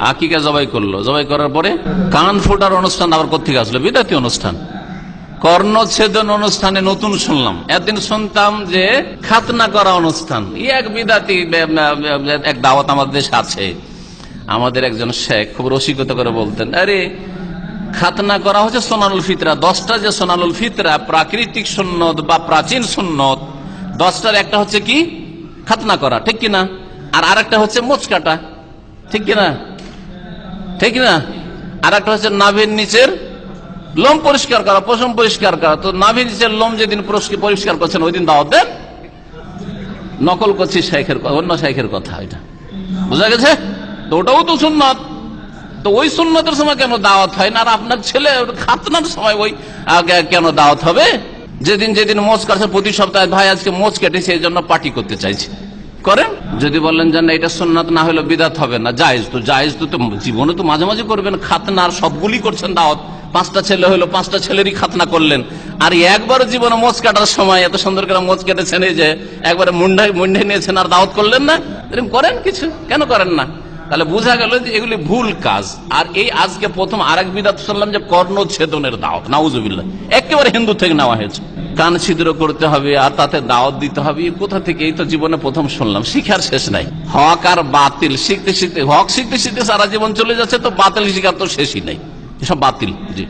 আকিকা জবাই করল। জবাই করার পরে কান ফোটার অনুষ্ঠান আবার কোথেকে আসলো? বিদাতি অনুষ্ঠান। কর্ণচ্ছেদন অনুষ্ঠানে নতুন শুনলাম। একদিন শুনতাম যে খাতনা করা অনুষ্ঠান। এক বিদাতি এক দাওয়াত আমাদের দেশে আছে। আমাদের একজন শেখ খুব রসিকতা করে বলতেন, আরে, খাতনা করা হচ্ছে সোনালুল ফিতরা। দশটা যে সোনালুল ফিতরা প্রাকৃতিক সুন্নত বা প্রাচীন সুন্নত, দশটার একটা হচ্ছে কি? খাতনা করা। ঠিক কিনা? আর আরেকটা হচ্ছে মোচকাটা। ঠিক কিনা? ঠিক না? আর একটা হচ্ছে নাভির নিচের লোম পরিষ্কার করা, পশম পরিষ্কার করা। তো নাভির নিচের লোম যেদিন পরিষ্কার করছেন ওই দিন দাওয়াত দেন নকল করছি শেখের অন্য শেখের কথা এটা। বুঝা গেছে? তো ওটাও তো সুন্নত। তো ওই সুন্নতের সময় কেন দাওয়াত হয় না? আর আপনার ছেলে খাতনার সময় ওই কেন দাওয়াত হবে? যেদিন যেদিন মোচ কাটছে, প্রতি সপ্তাহে ভাই আজকে মোচ কেটেছে এই জন্য পার্টি করতে চাইছে। করেন? যদি বলেন যে না, এটা সুন্নাত, না হলে বিদাত হবে না, জায়েজ তো জায়েজ তো জীবনে তো মাঝে মাঝে করবেন খাতনার সবগুলি করছেন দাওয়াত। পাঁচটা ছেলে হলো, পাঁচটা ছেলেরই খাতনা করলেন। আর একবার জীবনে মোচ কাটার সময় এত সুন্দর করে মোচ কেটেছেন, এই যে একবারে মুন্ডাই মুন্ডে নিয়েছেন, আর দাওয়াত করলেন না? এরকম করেন কিছু? কেন করেন না? তাহলে বোঝা গেল যে এগুলি ভুল কাজ। আর এই আজকে প্রথম আরেক বিদাত শুনলাম যে কর্ণ কর্ণচ্ছেদনের দাওয়াত, নাউজুবিল্লাহ। একেবারে হিন্দু থেকে নেওয়া হয়েছে। কান ছিদ্র করতে হবে, আর তাতে দাওয়াত দিতে হবে কোথা থেকে? এই তো জীবনে প্রথম শুনলাম, শিখার শেষ নাই। হক আর বাতিল, শিখতে শিখতে, হক শিখতে শিখতে সারা জীবন চলে যাচ্ছে, তো বাতিল শিখার তো শেষই নাই। এসব বাতিল, জি।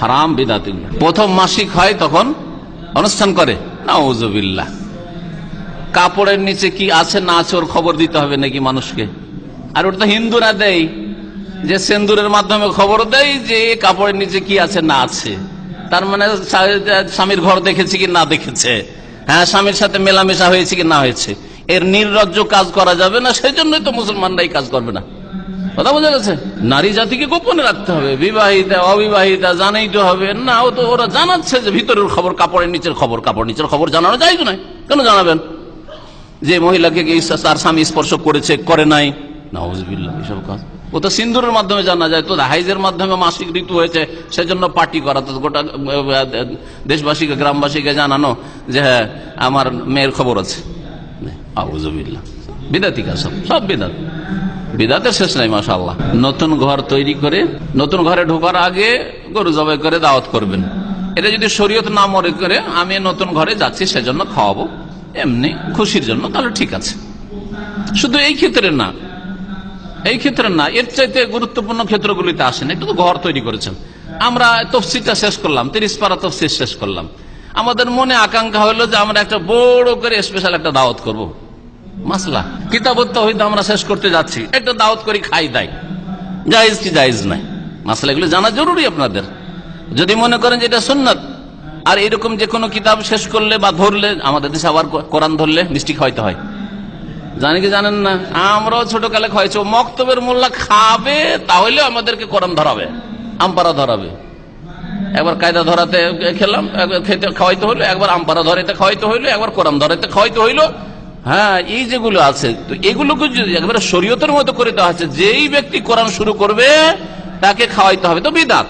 হারাম, বিদাতিল। প্রথম মাসিক হয় তখন অনুষ্ঠান করে, নাউজুবিল্লাহ। কাপড়ের নিচে কি আছে, না আছে, ওর খবর দিতে হবে নাকি মানুষকে? আর ওটা তো হিন্দুরা দেয়, যে সেন্দুরের মাধ্যমে খবর দেয় যে কাপড়ের নিচে কি আছে, না আছে। তার মানে স্বামীর ঘর দেখেছে কি না দেখেছে? হ্যাঁ স্বামীর সাথে মেলামেশা হয়েছে কি না হয়েছে? এর নির্লজ্জ কাজ করা যাবে না সেই জন্যই তো মুসলমানরা এই কাজ করবে না। কথা বোঝা গেছে? নারী জাতিকে গোপনে রাখতে হবে। বিবাহিতা, অবিবাহিতা জানাই তো হবে। না, ও তো, ওরা জানাচ্ছে যে ভিতরের খবর, কাপড়ের নিচের খবর কাপড় নিচের খবর জানানো যায় নয় কেন জানাবেন? যে মহিলাকে তার স্বামী স্পর্শ করেছে, করে নাই? নাউজবিল্লাহ, এসব কাজ। ও তো সিন্দুরের মাধ্যমে জানা যায়, তো হাইজের মাধ্যমে মাসিক ঋতু হয়েছে, সেজন্য পার্টি করা তো গোটা দেশবাসীকে, গ্রামবাসীকে জানানো যে হ্যাঁ আমার মেয়ের খবর আছে। সব শেষ নাই মাশাল্লাহ নতুন ঘর তৈরি করে, নতুন ঘরে ঢোকার আগে গরু জবাই করে দাওয়াত করবেন। এটা যদি শরীয়ত না মনে করে, আমি নতুন ঘরে যাচ্ছি, সেজন্য খাওয়াবো। এমনি খুশির জন্য, তাহলে ঠিক আছে। শুধু এই ক্ষেত্রে না এই ক্ষেত্রে না, এর চাইতে গুরুত্বপূর্ণ ক্ষেত্রগুলিতে আসেন। একটু তো ঘর তৈরি করেছেন। আমরা তফসিলটা শেষ করলাম, তিরিশ পারা তফসিল শেষ করলাম। আমাদের মনে আকাঙ্ক্ষা হলো যে আমরা একটা বড় করে স্পেশাল একটা দাওয়াত করব। মাসলা কিতাবত্ত হইতে আমরা শেষ করতে যাচ্ছি। একটা দাওয়াত করি, খাই, দাই। জায়েজ কি জায়েজ নাই? মাসলা এগুলো জানা জরুরি আপনাদের। যদি মনে করেন যে এটা সুন্নত, আর এরকম যে কোনো কিতাব শেষ করলে বা ধরলে, আমাদের দেশে আবার কোরআন ধরলে মিষ্টি খাওয়াইতে হয়। জানি কি জানেন না? আমরাও ছোটকালে খাওয়াইছি ও মক্তবের মোল্লা খাবে তাহলে আমাদেরকে কোরআন ধরাবে আমপারা ধরাবে। একবার কায়দা ধরাতে খেলাম খেতে খাওয়াইতে হইল, একবার আমপারা ধরাইতে খাওয়াইতে হইল, একবার কোরআন ধরাইতে খাওয়াইতে হইল। হ্যাঁ এই যেগুলো আছে, তো এগুলোকে যদি একবারে শরীয়তের মতো করে দেওয়া আছে যেই ব্যক্তি কোরআন শুরু করবে, তাকে খাওয়াইতে হবে। তো বিদাত।